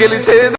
గెలిచేది